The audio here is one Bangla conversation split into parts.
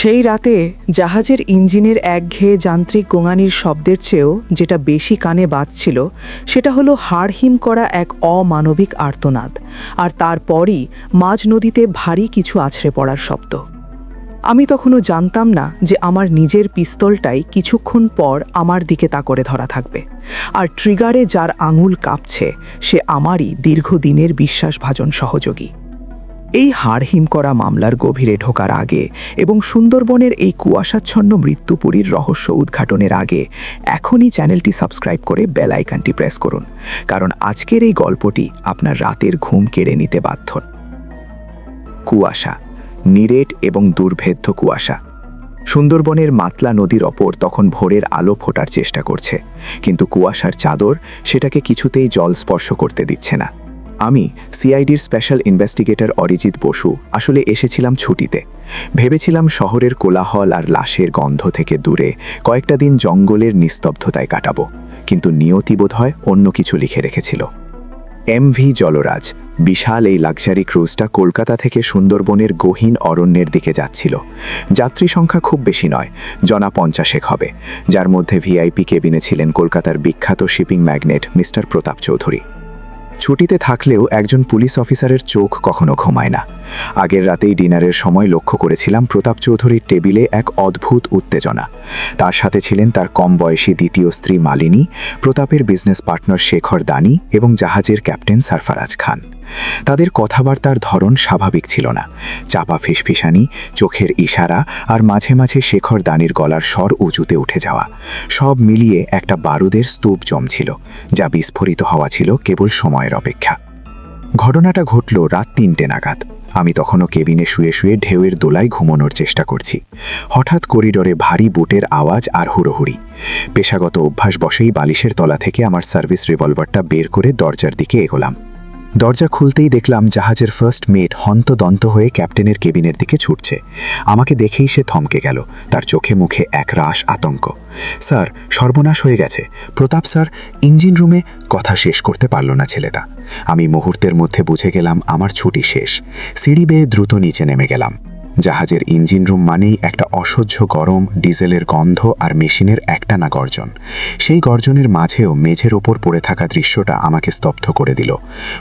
সেই রাতে জাহাজের ইঞ্জিনের একঘেয়ে যান্ত্রিক গোঙানির শব্দের চেয়েও যেটা বেশি কানে বাজছিল, সেটা হলো হাড়হিম করা এক অমানবিক আর্তনাদ, আর তারপরই মাঝ নদীতে ভারী কিছু আছড়ে পড়ার শব্দ। আমি তখনও জানতাম না যে আমার নিজের পিস্তলটাই কিছুক্ষণ পর আমার দিকে তা করে ধরা থাকবে, আর ট্রিগারে যার আঙুল কাঁপছে, সে আমারই দীর্ঘদিনের বিশ্বাসভাজন সহযোগী। এই হাড়হিম করা মামলার গভীরে ঢোকার আগে এবং সুন্দরবনের এই কুয়াশাচ্ছন্ন মৃত্যুপুরীর রহস্য উদ্ঘাটনের আগে এখনই চ্যানেলটি সাবস্ক্রাইব করে বেল আইকনটি প্রেস করুন, কারণ আজকের এই গল্পটি আপনার রাতের ঘুম কেড়ে নিতে বাধ্য। কুয়াশা, নিরেট এবং দুর্ভেদ্য কুয়াশা। সুন্দরবনের মাতলা নদীর ওপর তখন ভোরের আলো ফোটার চেষ্টা করছে, কিন্তু কুয়াশার চাদর সেটাকে কিছুতেই জল স্পর্শ করতে দিচ্ছে না। আমি সিআইডির স্পেশাল ইনভেস্টিগেটর অরিজিৎ বসু, আসলে এসেছিলাম ছুটিতে। ভেবেছিলাম শহরের কোলাহল আর লাশের গন্ধ থেকে দূরে কয়েকটা দিন জঙ্গলের নিস্তব্ধতায় কাটাবো, কিন্তু নিয়তি বোধহয় অন্য কিছু লিখে রেখেছিল। এমভি জলরাজ, বিশাল এই লাক্সারি ক্রুজটা কলকাতা থেকে সুন্দরবনের গহীন অরণ্যের দিকে যাচ্ছিল। যাত্রী সংখ্যা খুব বেশি নয়, জনা পঞ্চাশেক হবে, যার মধ্যে ভিআইপি কেবিনে ছিলেন কলকাতার বিখ্যাত shipping magnate mister Pratap Chowdhury. ছুটিতে থাকলেও একজন পুলিশ অফিসারের চোখ কখনো ঘুমায় না। আগের রাতেই ডিনারের সময় লক্ষ্য করেছিলাম প্রতাপ চৌধুরীর টেবিলে এক অদ্ভুত উত্তেজনা। তার সাথে ছিলেন তার কম বয়সী দ্বিতীয় স্ত্রী মালিনী, প্রতাপের বিজনেস পার্টনার শেখর দানি এবং জাহাজের ক্যাপ্টেন সারফারাজ খান। তাদের কথাবার্তার ধরন স্বাভাবিক ছিল না। চাপা ফিসফিসানি, চোখের ইশারা আর মাঝে মাঝে শেখর দানির গলার স্বর উঁচুতে উঠে যাওয়া। সব মিলিয়ে একটা বারুদের স্তূপ জমছিল, যা বিস্ফোরিত হওয়া ছিল কেবল সময়ের অপেক্ষা। ঘটনাটা ঘটল রাত তিনটে নাগাদ। আমি তখনও কেবিনে শুয়ে শুয়ে ঢেউয়ের দোলায় ঘুমানোর চেষ্টা করছি। হঠাৎ করিডোরে ভারী বুটের আওয়াজ আর হুড়োহুড়ি। পেশাগত অভ্যাস বসেই বালিশের তলা থেকে আমার সার্ভিস রিভলভারটা বের করে দরজার দিকে এগোলাম। দরজা খুলতেই দেখলাম জাহাজের ফার্স্ট মেট হন্তদন্ত হয়ে ক্যাপ্টেনের কেবিনের দিকে ছুটছে। আমাকে দেখেই সে থমকে গেল, তার চোখে মুখে এক রাশ আতঙ্ক। স্যার, সর্বনাশ হয়ে গেছে। প্রতাপ স্যার ইঞ্জিন রুমে কথা শেষ করতে পারল না ছেলেটা। আমি মুহূর্তের মধ্যে বুঝে গেলাম আমার ছুটি শেষ। সিঁড়ি বেয়ে দ্রুত নিচে নেমে গেলাম। জাহাজের ইঞ্জিন রুম মানেই একটা অসহ্য গরম, ডিজেলের গন্ধ আর মেশিনের একটানা গর্জন। সেই গর্জনের মাঝেও মেঝের ওপর পড়ে থাকা দৃশ্যটা আমাকে স্তব্ধ করে দিল।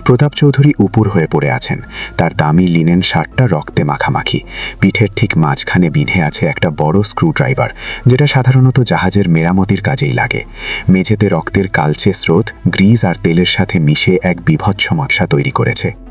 প্রতাপ চৌধুরী উপুর হয়ে পড়ে আছেন। তার দামি লিনেন শার্টটা রক্তে মাখামাখি। পিঠের ঠিক মাঝখানে বিঁধে আছে একটা বড় স্ক্রু ড্রাইভার যেটা সাধারণত জাহাজের মেরামতির কাজেই লাগে। মেঝেতে রক্তের কালচে স্রোত, গ্রিজ আর তেলের সাথে মিশে এক বিভৎস মশা তৈরি করেছে।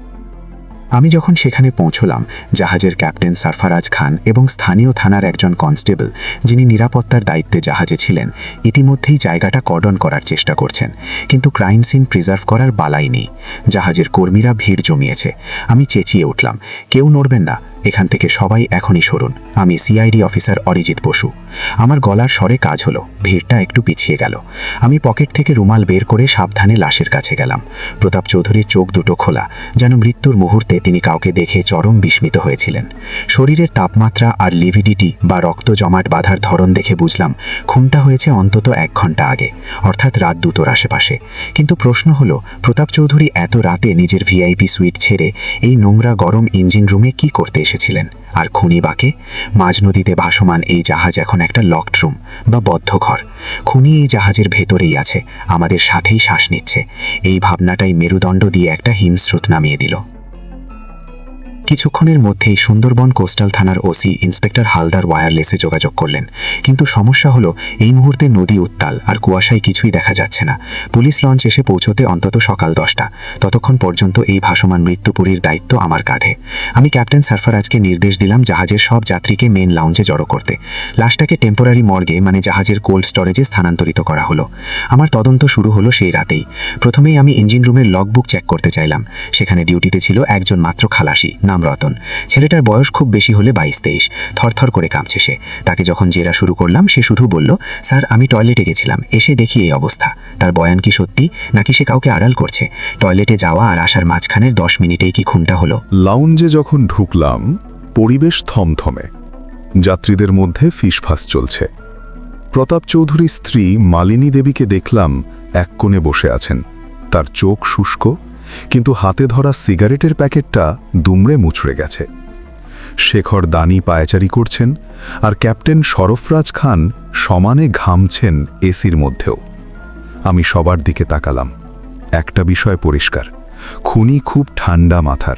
আমি যখন সেখানে পৌঁছলাম, জাহাজের ক্যাপ্টেন সারফারাজ খান এবং স্থানীয় থানার একজন কনস্টেবল, যিনি নিরাপত্তার দায়িত্বে জাহাজে ছিলেন, ইতিমধ্যেই জায়গাটা কর্ডন করার চেষ্টা করছেন। কিন্তু ক্রাইম সিন প্রিজার্ভ করার বালাই নেই। জাহাজের কর্মীরা ভিড় জমিয়েছে। আমি চেঁচিয়ে উঠলাম, কেউ নড়বেন না। এখান থেকে সবাই এখনই সরুন। আমি সিআইডি অফিসার অরিজিৎ বসু। আমার গলার স্বরে কাজ হলো। ভিড়টা একটু পিছিয়ে গেল। আমি পকেট থেকে রুমাল বের করে সাবধানে লাশের কাছে গেলাম। প্রতাপ চৌধুরীর চোখ দুটো খোলা। যেন মৃত্যুর মুহূর্তে তিনি কাউকে দেখে চরম বিস্মিত হয়েছিলেন। শরীরের তাপমাত্রা আর লিভিডিটি বা রক্ত জমাট বাঁধার ধরন দেখে বুঝলাম, খুনটা হয়েছে অন্তত এক ঘণ্টা আগে, অর্থাৎ রাত দুটোর আশেপাশে। কিন্তু প্রশ্ন হলো, প্রতাপ চৌধুরী এত রাতে নিজের ভিআইপি সুইট ছেড়ে এই নোংরা গরম ইঞ্জিন রুমে কি করতে এসেছিলেন। আর খুনি বাকে? মাঝ নদীতে ভাসমান এই জাহাজ এখন একটা লকড রুম বা বদ্ধ ঘর। খুনি এই জাহাজের ভেতরেই আছে, আমাদের সাথেই শ্বাস নিচ্ছে। এই ভাবনাটাই মেরুদণ্ড দিয়ে একটা হিমস্রোত নামিয়ে দিল। কিছুক্ষণের মধ্যেই সুন্দরবন কোস্টাল থানার ওসি ইন্সপেক্টর হালদার ওয়্যারলেসে যোগাযোগ করলেন। কিন্তু সমস্যা হলো, এই মুহূর্তে নদী উত্তাল আর কুয়াশায় কিছুই দেখা যাচ্ছে না। পুলিশ লঞ্চ এসে পৌঁছতে অন্তত সকাল দশটা। ততক্ষণ পর্যন্ত এই ভাসমান মৃত্যুপুরীর দায়িত্ব আমার কাঁধে। আমি ক্যাপ্টেন সারফারাজকে নির্দেশ দিলাম জাহাজের সব যাত্রীকে মেন লাউঞ্জে জড়ো করতে। লাশটাকে টেম্পোরারি মর্গে মানে জাহাজের কোল্ড স্টোরেজে স্থানান্তরিত করা হলো। আমার তদন্ত শুরু হলো সেই রাতেই। প্রথমেই আমি ইঞ্জিন রুমের লগবুক চেক করতে চাইলাম। সেখানে ডিউটিতে ছিল একজন মাত্র খালাসি নাম রতন ছেলেটার বয়স খুব বেশি হলে বাইশ তেইশ থরথর করে কাঁপছে সে। তাকে যখন জেরা শুরু করলাম, সে শুধু বলল, স্যার, আমি টয়লেটে গেছিলাম। এসে দেখি এই অবস্থা। তার বয়ান কি সত্যি, নাকি সে কাউকে আড়াল করছে? টয়লেটে যাওয়া আর আসার মাঝখানের দশ মিনিটেই কি খুনটা হলো? লাউঞ্জে যখন ঢুকলাম, পরিবেশ থমথমে। যাত্রীদের মধ্যে ফিসফাস চলছে। প্রতাপ চৌধুরীর স্ত্রী মালিনী দেবীকে দেখলাম এক কোণে বসে আছেন। তার চোখ শুষ্ক কিন্তু হাতে ধরা সিগারেটের প্যাকেটটা দুমড়ে মুচড়ে গেছে। শেখর দানি পায়চারি করছেন আর ক্যাপ্টেন সরফরাজ খান সমানে ঘামছেন এসির মধ্যেও। আমি সবার দিকে তাকালাম। একটা বিষয় পরিষ্কার, খুনি খুব ঠান্ডা মাথার।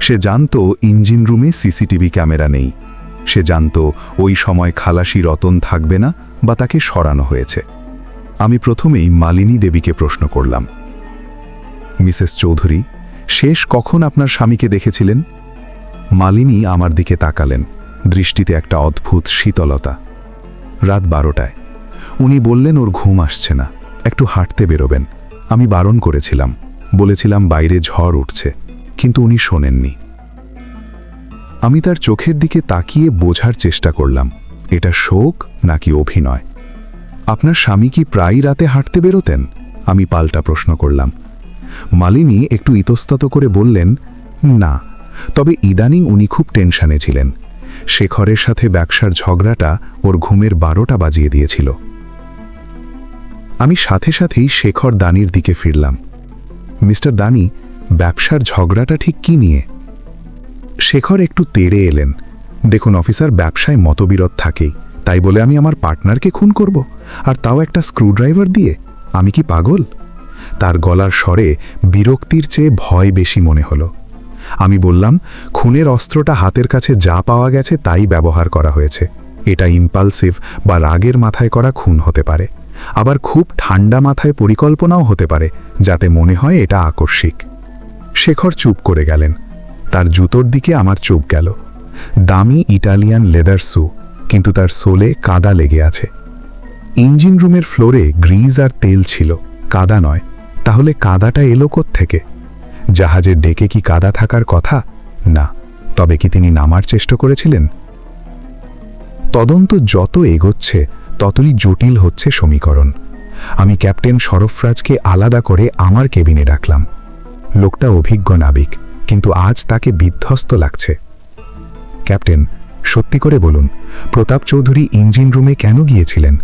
সে জানত ইঞ্জিন রুমে সিসিটিভি ক্যামেরা নেই। সে জানত ওই সময় খালাসি রতন থাকবে না বা তাকে সরানো হয়েছে। আমি প্রথমেই মালিনী দেবীকে প্রশ্ন করলাম মিসেস চৌধুরী, শেষ কখন আপনার স্বামীকে দেখেছিলেন? মালিনী আমার দিকে তাকালেন, দৃষ্টিতে একটা অদ্ভুত শীতলতা। রাত বারোটায়। উনি বললেন, ওর ঘুম আসছে না, একটু হাঁটতে বেরোবেন। আমি বারণ করেছিলাম, বলেছিলাম বাইরে ঝড় উঠছে, কিন্তু উনি শোনেননি। আমি তার চোখের দিকে তাকিয়ে বোঝার চেষ্টা করলাম, এটা শোক নাকি অভিনয়? আপনার স্বামী কি প্রায়ই রাতে হাঁটতে বেরোতেন? আমি পাল্টা প্রশ্ন করলাম মালিনী একটু ইতস্তত করে বললেন, না, তবে ইদানিং উনি খুব টেনশানে ছিলেন। শেখরের সাথে ব্যবসার ঝগড়াটা ওর ঘুমের বারোটা বাজিয়ে দিয়েছিল। আমি সাথে সাথেই শেখর দানির দিকে ফিরলাম। মিস্টার দানি, ব্যবসার ঝগড়াটা ঠিক কি নিয়ে? শেখর একটু তেড়ে এলেন। দেখুন অফিসার, ব্যবসায় মতবিরোধ থাকেই। তাই বলে আমি আমার পার্টনারকে খুন করব। আর তাও একটা স্ক্রুড্রাইভার দিয়ে? আমি কি পাগল? তার গলার স্বরে বিরক্তির চেয়ে ভয় বেশি মনে হলো। আমি বললাম, খুনের অস্ত্রটা হাতের কাছে যা পাওয়া গেছে তাই ব্যবহার করা হয়েছে। এটা ইম্পালসিভ বা রাগের মাথায় করা খুন হতে পারে। আবার খুব ঠান্ডা মাথায় পরিকল্পনাও হতে পারে, যাতে মনে হয় এটা আকস্মিক। শেখর চুপ করে গেলেন। তার জুতোর দিকে আমার চোখ গেল। দামি ইটালিয়ান লেদার সু, কিন্তু তার সোলে কাদা লেগে আছে। ইঞ্জিন রুমের ফ্লোরে গ্রিজ আর তেল ছিল, কাদা নয়। তাহলে কাদাটা এলো থেকে জাহাজের ডেকে কি কাদা থাকার কথা? না, তবে কি তিনি নামার চেষ্টা করেছিলেন? তদন্ত যত এগোচ্ছে, ততই জটিল হচ্ছে সমীকরণ। আমি ক্যাপ্টেন সরফরাজকে আলাদা করে আমার কেবিনে ডাকলাম। লোকটা অভিজ্ঞ নাবিক, কিন্তু আজ তাকে বিধ্বস্ত লাগছে। ক্যাপ্টেন, সত্যি করে বলুন প্রতাপ চৌধুরী ইঞ্জিন রুমে কেন গিয়েছিলেন?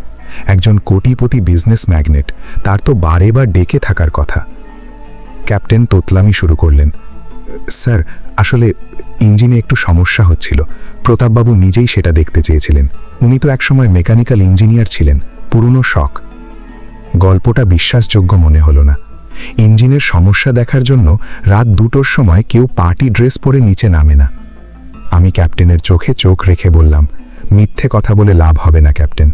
একজন কোটিপতি বিজনেস ম্যাগনেট তার তো বারে বার ডেকে থাকার কথা। ক্যাপ্টেন তোতলামি শুরু করলেন। স্যার, আসলে ইঞ্জিনে একটু সমস্যা হচ্ছিল। প্রতাপবাবু নিজেই সেটা দেখতে চেয়েছিলেন। উনি তো একসময় মেকানিক্যাল ইঞ্জিনিয়ার ছিলেন। পুরনো শখ। গল্পটা বিশ্বাসযোগ্য মনে হলো না। ইঞ্জিনের সমস্যা দেখার জন্য রাত দুটোর সময় কেউ পার্টি ড্রেস পরে নিচে নামে না। আমি ক্যাপ্টেনের চোখে চোখ রেখে বললাম, মিথ্যে কথা বলে লাভ হবে না, ক্যাপ্টেন।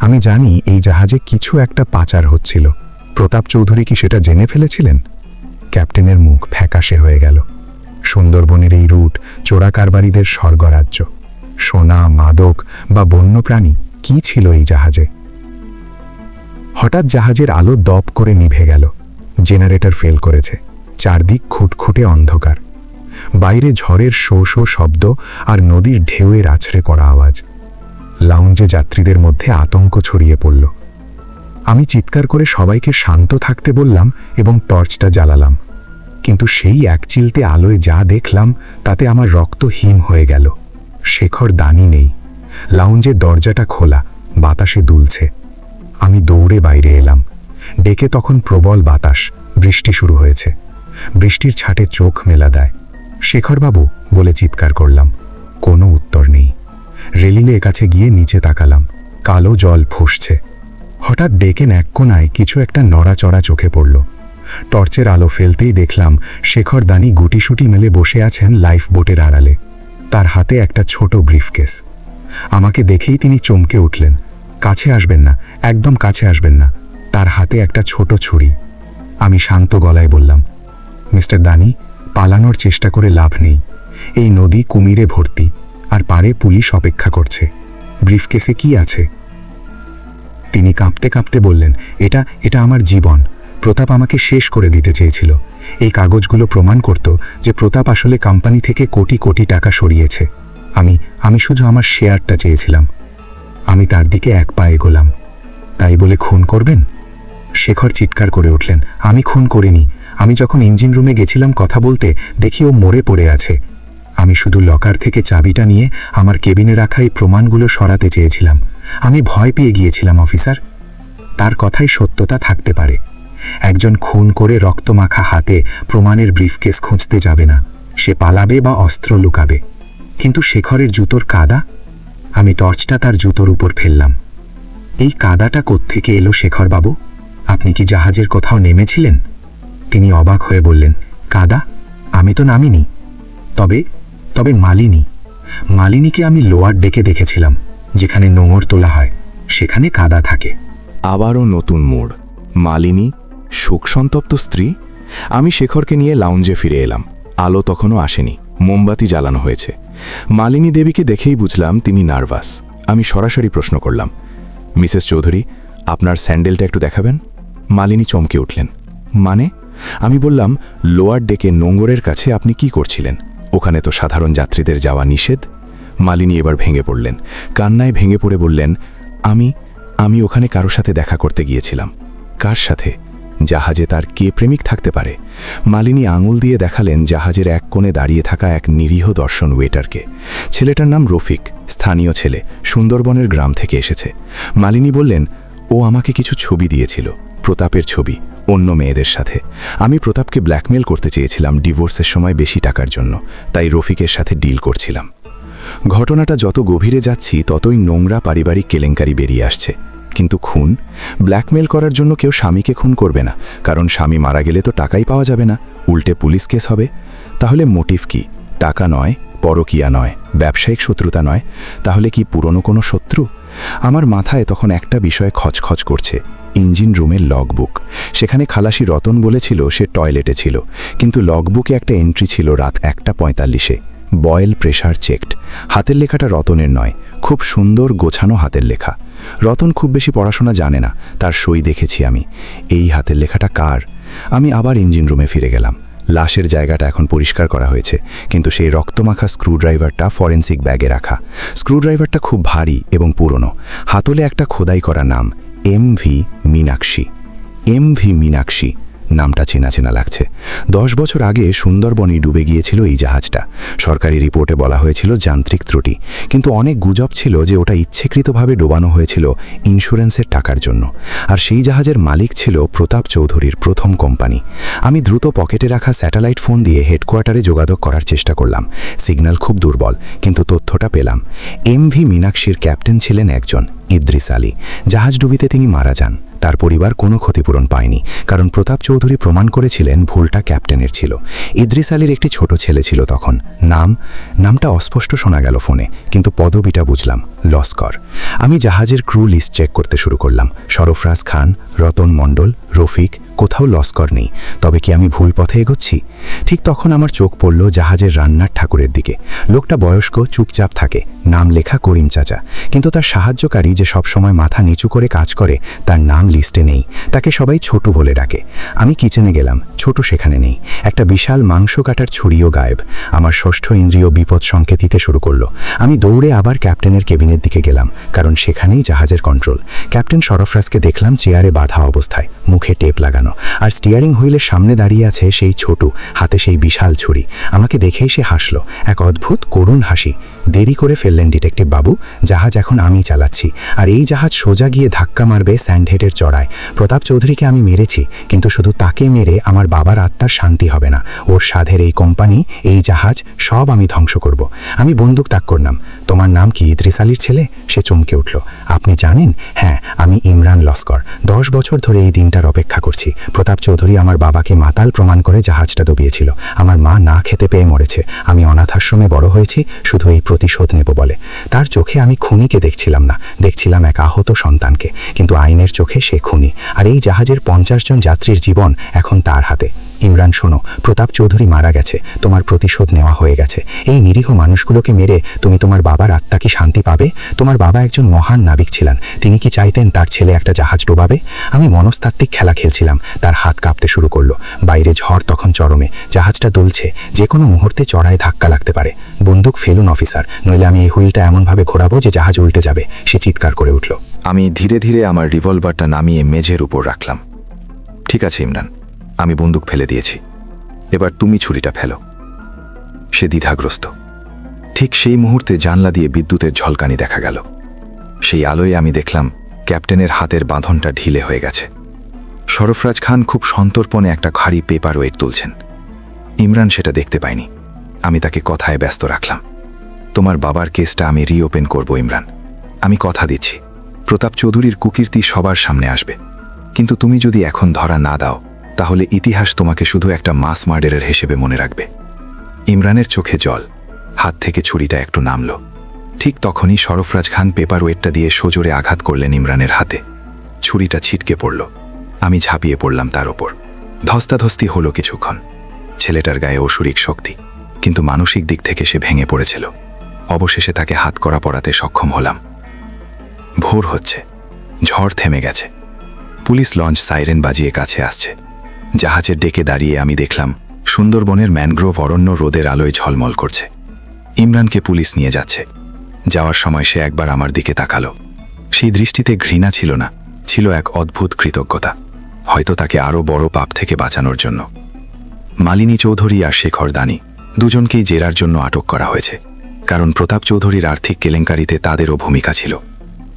আমি জানি এই জাহাজে কিছু একটা পাচার হচ্ছিল। প্রতাপ চৌধুরী কি সেটা জেনে ফেলেছিলেন? ক্যাপ্টেনের মুখ ফ্যাকাশে হয়ে গেল। সুন্দরবনের এই রুট চোরা কারবারিদের স্বর্গরাজ্য। সোনা, মাদক বা বন্যপ্রাণী কি ছিল এই জাহাজে? হঠাৎ জাহাজের আলো দপ করে নিভে গেল। জেনারেটর ফেল করেছে। চারদিক খুটখুটে অন্ধকার। বাইরে ঝড়ের শো শো শব্দ আর নদীর ঢেউয়ের আছড়ে করা আওয়াজ। লাউঞ্জে যাত্রীদের মধ্যে আতঙ্ক ছড়িয়ে পড়ল। আমি চিৎকার করে সবাইকে শান্ত থাকতে বললাম এবং টর্চটা জ্বালালাম। কিন্তু সেই এক চিলতে আলোয় যা দেখলাম, তাতে আমার রক্ত হিম হয়ে গেল। শেখর দানি নেই। লাউঞ্জের দরজাটা খোলা, বাতাসে দুলছে। আমি দৌড়ে বাইরে এলাম। ডেকে তখন প্রবল বাতাস, বৃষ্টি শুরু হয়েছে। বৃষ্টির ছাটে চোখ মেলা দেয়। শেখরবাবু বলে চিৎকার করলাম। কোনো উত্তর নেই। রেলিলের কাছে গিয়ে নিচে তাকালাম। কালো জল ফসছে। হঠাৎ ডেকে এক কোনায় কিছু একটা নড়াচড়া চোখে পড়ল। টর্চের আলো ফেলতেই দেখলাম শেখর দানি গুটিসুটি মেলে বসে আছেন লাইফ বোটের আড়ালে। তার হাতে একটা ছোট ব্রিফকেস। আমাকে দেখেই তিনি চমকে উঠলেন। কাছে আসবেন না, একদম কাছে আসবেন না। তার হাতে একটা ছোট ছুরি। আমি শান্ত গলায় বললাম, মিস্টার দানি, পালানোর চেষ্টা করে লাভ নেই। এই নদী কুমিরে ভর্তি। আর পারে পুলিশ অপেক্ষা করছে। ব্রিফকেসে কি আছে? তিনি কাঁপতে কাঁপতে বললেন, এটা এটা আমার জীবন। প্রতাপ আমাকে শেষ করে দিতে চেয়েছিল। এই কাগজগুলো প্রমাণ করত যে প্রতাপ আসলে কোম্পানি থেকে কোটি কোটি টাকা সরিয়েছে। আমি আমি শুধু আমার শেয়ারটা চেয়েছিলাম। আমি তার দিকে এক পা এগোলাম। তাই বলে খুন করবেন? শেখর চিৎকার করে উঠলেন, আমি খুন করিনি। আমি যখন ইঞ্জিন রুমে গেছিলাম কথা বলতে, দেখি ও মরে পড়ে আছে। আমি শুধু লকার থেকে চাবিটা নিয়ে আমার কেবিনে রাখা এই প্রমাণগুলো সরাতে চেয়েছিলাম। আমি ভয় পেয়ে গিয়েছিলাম, অফিসার। তার কথাই সত্যতা থাকতে পারে। একজন খুন করে রক্তমাখা হাতে প্রমাণের ব্রিফকেস খুঁজতে যাবে না। সে পালাবে বা অস্ত্র লুকাবে। কিন্তু শেখরের জুতোর কাদা? আমি টর্চটা তার জুতোর উপর ফেললাম। এই কাদাটা কোত্থেকে এলো শেখরবাবু? আপনি কি জাহাজের কোথাও নেমেছিলেন? তিনি অবাক হয়ে বললেন, কাদা? আমি তো নামিনি। তবে তবে মালিনী, মালিনীকে আমি লোয়ার ডেকে দেখেছিলাম, যেখানে নোঙর তোলা হয়, সেখানে কাদা থাকে। আবারও নতুন মোড়। মালিনী শোকসন্তপ্ত স্ত্রী, আমি শেখরকে নিয়ে লাউঞ্জে ফিরে এলাম। আলো তখনও আসেনি, মোমবাতি জ্বালানো হয়েছে। মালিনী দেবীকে দেখেই বুঝলাম তিনি নার্ভাস। আমি সরাসরি প্রশ্ন করলাম, মিসেস চৌধুরী, আপনার স্যান্ডেলটা একটু দেখাবেন? মালিনী চমকে উঠলেন মানে? আমি বললাম লোয়ার ডেকে নোঙ্গরের কাছে আপনি কি করছিলেন? ওখানে তো সাধারণ যাত্রীদের যাওয়া নিষেধ। মালিনী এবার ভেঙে পড়লেন। কান্নায় ভেঙে পড়ে বললেন, আমি আমি ওখানে কারও সাথে দেখা করতে গিয়েছিলাম। কার সাথে? জাহাজে তার কে প্রেমিক থাকতে পারে? মালিনী আঙুল দিয়ে দেখালেন জাহাজের এক কোণে দাঁড়িয়ে থাকা এক নিরীহ দর্শন ওয়েটারকে। ছেলেটার নাম রফিক, স্থানীয় ছেলে, সুন্দরবনের গ্রাম থেকে এসেছে। মালিনী বললেন, ও আমাকে কিছু ছবি দিয়েছিল, প্রতাপের ছবি। অন্য মেয়েদের সাথে। আমি প্রতাপকে ব্ল্যাকমেল করতে চেয়েছিলাম ডিভোর্সের সময় বেশি টাকার জন্য, তাই রফিকের সাথে ডিল করছিলাম। ঘটনাটা যত গভীরে যাচ্ছি, ততই নোংরা পারিবারিক কেলেঙ্কারি বেরিয়ে আসছে। কিন্তু খুন? ব্ল্যাকমেল করার জন্য কেউ স্বামীকে খুন করবে না, কারণ স্বামী মারা গেলে তো টাকাই পাওয়া যাবে না। উল্টে পুলিশ কেস হবে। তাহলে মোটিভ কি? টাকা নয়, পরকিয়া নয়, ব্যবসায়িক শত্রুতা নয়, তাহলে কি পুরনো কোনো শত্রু? আমার মাথায় তখন একটা বিষয় খচখচ করছে ইঞ্জিন রুমের লগবুক। সেখানে খালাসি রতন বলেছিল সে টয়লেটে ছিল, কিন্তু লগবুকে একটা এন্ট্রি ছিল রাত একটা পঁয়তাল্লিশে। Boiler pressure checked. হাতের লেখাটা রতনের নয়, খুব সুন্দর গোছানো হাতের লেখা। রতন খুব বেশি পড়াশোনা জানে না, তার সই দেখেছি আমি। এই হাতের লেখাটা কার? আমি আবার ইঞ্জিন রুমে ফিরে গেলাম। লাশের জায়গাটা এখন পরিষ্কার করা হয়েছে, কিন্তু সেই রক্তমাখা স্ক্রুড্রাইভারটা ফরেন্সিক ব্যাগে রাখা। স্ক্রুড্রাইভারটা খুব ভারী এবং পুরনো। হাতলে একটা খোদাই করা নাম M V Meenakshi M V Meenakshi. নামটা চেনা চেনা লাগছে। দশ বছর আগে সুন্দরবনে ডুবে গিয়েছিল এই জাহাজটা। সরকারি রিপোর্টে বলা হয়েছিল যান্ত্রিক ত্রুটি। কিন্তু অনেক গুজব ছিল যে ওটা ইচ্ছেকৃতভাবে ডোবানো হয়েছিল ইন্স্যুরেন্সের টাকার জন্য। আর সেই জাহাজের মালিক ছিল প্রতাপ চৌধুরীর প্রথম কোম্পানি। আমি দ্রুত পকেটে রাখা স্যাটেলাইট ফোন দিয়ে হেডকোয়ার্টারে যোগাযোগ করার চেষ্টা করলাম। সিগন্যাল খুব দুর্বল, কিন্তু তথ্যটা পেলাম। এম ভি মীনাক্ষীর ক্যাপ্টেন ছিলেন একজন, ইদ্রিস আলী। জাহাজ ডুবিতে তিনি মারা যান। তার পরিবার কোনো ক্ষতিপূরণ পায়নি, কারণ প্রতাপ চৌধুরী প্রমাণ করেছিলেন ভুলটা ক্যাপ্টেনের ছিল। ইদ্রিস আলীর একটি ছোট ছেলে ছিল তখন। নাম? নামটা অস্পষ্ট শোনা গেল ফোনে, কিন্তু পদবিটা বুঝলাম, লস্কর। আমি জাহাজের ক্রু লিস্ট চেক করতে শুরু করলাম। সরফরাজ খান, রতন মণ্ডল, রফিক কোথাও লস্কর নেই, তবে কি আমি ভুল পথে এগোচ্ছি? ঠিক তখন আমার চোখ পড়ল জাহাজের রান্নার ঠাকুরের দিকে। লোকটা বয়স্ক, চুপচাপ থাকে, নাম লেখা করিম চাচা। কিন্তু তার সাহায্যকারী যে সবসময় মাথা নিচু করে কাজ করে, তার নাম লিস্টে নেই। তাকে সবাই ছোট বলে ডাকে। আমি কিচেনে গেলাম। ছোট সেখানে নেই। একটা বিশাল মাংস কাটার ছুরিও গায়েব। আমার ষষ্ঠ ইন্দ্রিয় বিপদ সংকেত দিতে শুরু করল। আমি দৌড়ে আবার ক্যাপ্টেনের কেবিনের দিকে গেলাম, কারণ সেখানেই জাহাজের কন্ট্রোল। ক্যাপ্টেন সরফরাজকে দেখলাম চেয়ারে বাধা অবস্থায়, মুখে টেপ লাগানো। আর স্টিয়ারিং হুইলের সামনে দাঁড়িয়ে আছে সেই ছোটু, হাতে সেই বিশাল ছুরি। আমাকে দেখেই সে হাসলো। এক অদ্ভুত করুণ হাসি। দেরি করে ফেললেন ডিটেকটিভ বাবু। জাহাজ এখন আমি চালাচ্ছি। আর এই জাহাজ সোজা গিয়ে ধাক্কা মারবে স্যান্ডহেডের চড়ায়। প্রতাপ চৌধুরীকে আমি মেরেছি, কিন্তু শুধু তাকে মেরে আমার বাবার আত্মার শান্তি হবে না। ওর সাধের এই কোম্পানি, এই জাহাজ, সব আমি ধ্বংস করব। আমি বন্দুক তাক করলাম। তোমার নাম কি ইদ্রিস আলীর ছেলে? সে চমকে উঠল। আপনি জানেন? হ্যাঁ আমি ইমরান লস্কর। দশ বছর ধরে এই দিনটার অপেক্ষা করছি। প্রতাপ চৌধুরী আমার বাবাকে মাতাল প্রমাণ করে জাহাজটা ডুবিয়েছিল আমার মা না খেতে পেয়ে মরেছে। আমি অনাথাশ্রমে বড় হয়েছি, শুধু এই প্রতিশোধ নেব বলে। তার চোখে আমি খুনিকে দেখছিলাম না। দেখছিলাম এক আহত সন্তানকে। কিন্তু আইনের চোখে সে খুনি। আর এই জাহাজের পঞ্চাশ জন যাত্রীর জীবন এখন তার হাতে। ইমরান, শোনো, প্রতাপ চৌধুরী মারা গেছে, তোমার প্রতিশোধ নেওয়া হয়ে গেছে। এই নিরীহ মানুষগুলোকে মেরে তুমি তোমার বাবার আত্মা কি শান্তি পাবে? তোমার বাবা একজন মহান নাবিক ছিলেন, তিনি কি চাইতেন তার ছেলে একটা জাহাজ ডোবাবে? আমি মনস্তাত্ত্বিক খেলা খেলছিলাম, তার হাত কাঁপতে শুরু করল, বাইরে ঝড় তখন চরমে, জাহাজটা দুলছে, যে কোনো মুহূর্তে চড়ায় ধাক্কা লাগতে পারে। বন্দুক ফেলুন, অফিসার, নইলে আমি এই হুইলটা এমনভাবে ঘোরাবো যে জাহাজ উল্টে যাবে, সে চিৎকার করে উঠল। আমি ধীরে ধীরে আমার রিভলভারটা নামিয়ে মেঝের উপর রাখলাম। ঠিক আছে, ইমরান। আমি বন্দুক ফেলে দিয়েছি। এবার তুমি ছুরিটা ফেলো। সে দ্বিধাগ্রস্ত। ঠিক সেই মুহূর্তে জানলা দিয়ে বিদ্যুতের ঝলকানি দেখা গেল। সেই আলোয় আমি দেখলাম ক্যাপ্টেনের হাতের বাঁধনটা ঢিলে হয়ে গেছে। সরফরাজ খান খুব সন্তর্পণে একটা ভারী পেপার ওয়েট তুলছেন। ইমরান সেটা দেখতে পায়নি আমি তাকে কথায় ব্যস্ত রাখলাম। তোমার বাবার কেসটা আমি রিওপেন করব, ইমরান। আমি কথা দিচ্ছি। প্রতাপ চৌধুরীর কুকীর্তি সবার সামনে আসবে। কিন্তু তুমি যদি এখন ধরা না দাও তাহলে ইতিহাস তোমাকে শুধু একটা মাস মার্ডারের হিসেবে মনে রাখবে। ইমরানের চোখে জল, হাত থেকে ছুরিটা একটু নামল। ঠিক তখনই সরফরাজ খান পেপার ওয়েটটা দিয়ে সজোরে আঘাত করলেন ইমরানের হাতে। ছুরিটা ছিটকে পড়ল। আমি ঝাঁপিয়ে পড়লাম তার ওপর। ধস্তাধস্তি হলো কিছুক্ষণ। ছেলেটার গায়ে অসুরিক শক্তি, কিন্তু মানসিক দিক থেকে সে ভেঙে পড়েছিল। অবশেষে তাকে হাত করা পড়াতে সক্ষম হলাম। ভোর হচ্ছে। ঝড় থেমে গেছে। পুলিশ লঞ্চ সাইরেন বাজিয়ে কাছে আসছে। জাহাজের ডেকে দাঁড়িয়ে আমি দেখলাম সুন্দরবনের ম্যানগ্রোভ অরণ্য রোদের আলোয় ঝলমল করছে। ইমরানকে পুলিশ নিয়ে যাচ্ছে। যাওয়ার সময় সে একবার আমার দিকে তাকালো। সেই দৃষ্টিতে ঘৃণা ছিল না, ছিল এক অদ্ভুত কৃতজ্ঞতা, হয়তো তাকে আরও বড় পাপ থেকে বাঁচানোর জন্য। মালিনী চৌধুরী আর শেখর দানি দুজনকেই জেরার জন্য আটক করা হয়েছে, কারণ প্রতাপ চৌধুরীর আর্থিক কেলেঙ্কারিতে তাদেরও ভূমিকা ছিল।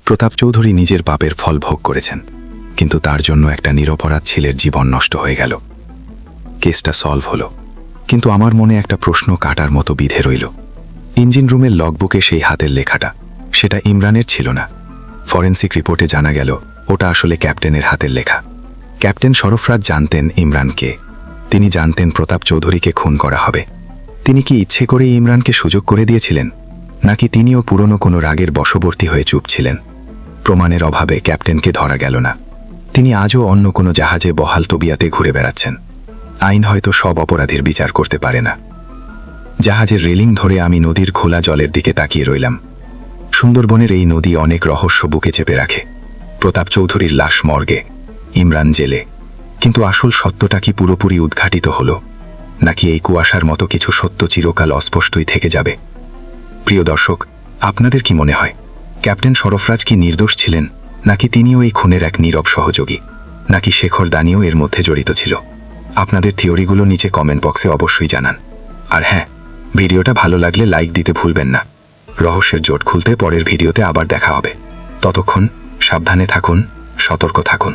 প্রতাপ চৌধুরী নিজের পাপের ফল ভোগ করেছেন। কিন্তু তার জন্য একটা নিরপরাধ ছেলের জীবন নষ্ট হয়ে গেল। কেসটা সলভ হলো। কিন্তু আমার মনে একটা প্রশ্ন কাটার মতো বিধে রইল। ইঞ্জিন রুমের লগবুকে সেই হাতের লেখাটা, সেটা ইমরানের ছিল না। ফরেন্সিক রিপোর্টে জানা গেল, ওটা আসলে ক্যাপ্টেনের হাতের লেখা। ক্যাপ্টেন সরফরাজ জানতেন ইমরানকে। তিনি জানতেন প্রতাপ চৌধুরীকে খুন করা হবে। তিনি কি ইচ্ছে করে ইমরানকে সুযোগ করে দিয়েছিলেন? নাকি তিনিও পুরনো কোনো রাগের বশবর্তী হয়ে চুপ ছিলেন? প্রমাণের অভাবে ক্যাপ্টেনকে ধরা গেল না। তিনি আজও অন্য কোনো জাহাজে বহাল তবিয়াতে ঘুরে বেড়াচ্ছেন। আইন হয়তো সব অপরাধের বিচার করতে পারে না। জাহাজের রেলিং ধরে আমি নদীর খোলা জলের দিকে তাকিয়ে রইলাম। সুন্দরবনের এই নদী অনেক রহস্য বুকে চেপে রাখে। প্রতাপ চৌধুরীর লাশ মর্গে, ইমরান জেলে। কিন্তু আসল সত্যটা কি পুরোপুরি উদ্ঘাটিত হলো? নাকি এই কুয়াশার মতো কিছু সত্য চিরকাল অস্পষ্টই থেকে যাবে? প্রিয় দর্শক, আপনাদের কি মনে হয়, ক্যাপ্টেন সরফরাজ কি নির্দোষ ছিলেন? নাকি তিনিও এই খুনের এক নীরব সহযোগী? নাকি শেখর দানিও এর মধ্যে জড়িত ছিল? আপনাদের থিওরিগুলো নিচে কমেন্ট বক্সে অবশ্যই জানান। আর হ্যাঁ ভিডিওটা ভালো লাগলে লাইক দিতে ভুলবেন না। রহস্যের জোট খুলতে পরের ভিডিওতে আবার দেখা হবে। ততক্ষণ সাবধানে থাকুন, সতর্ক থাকুন।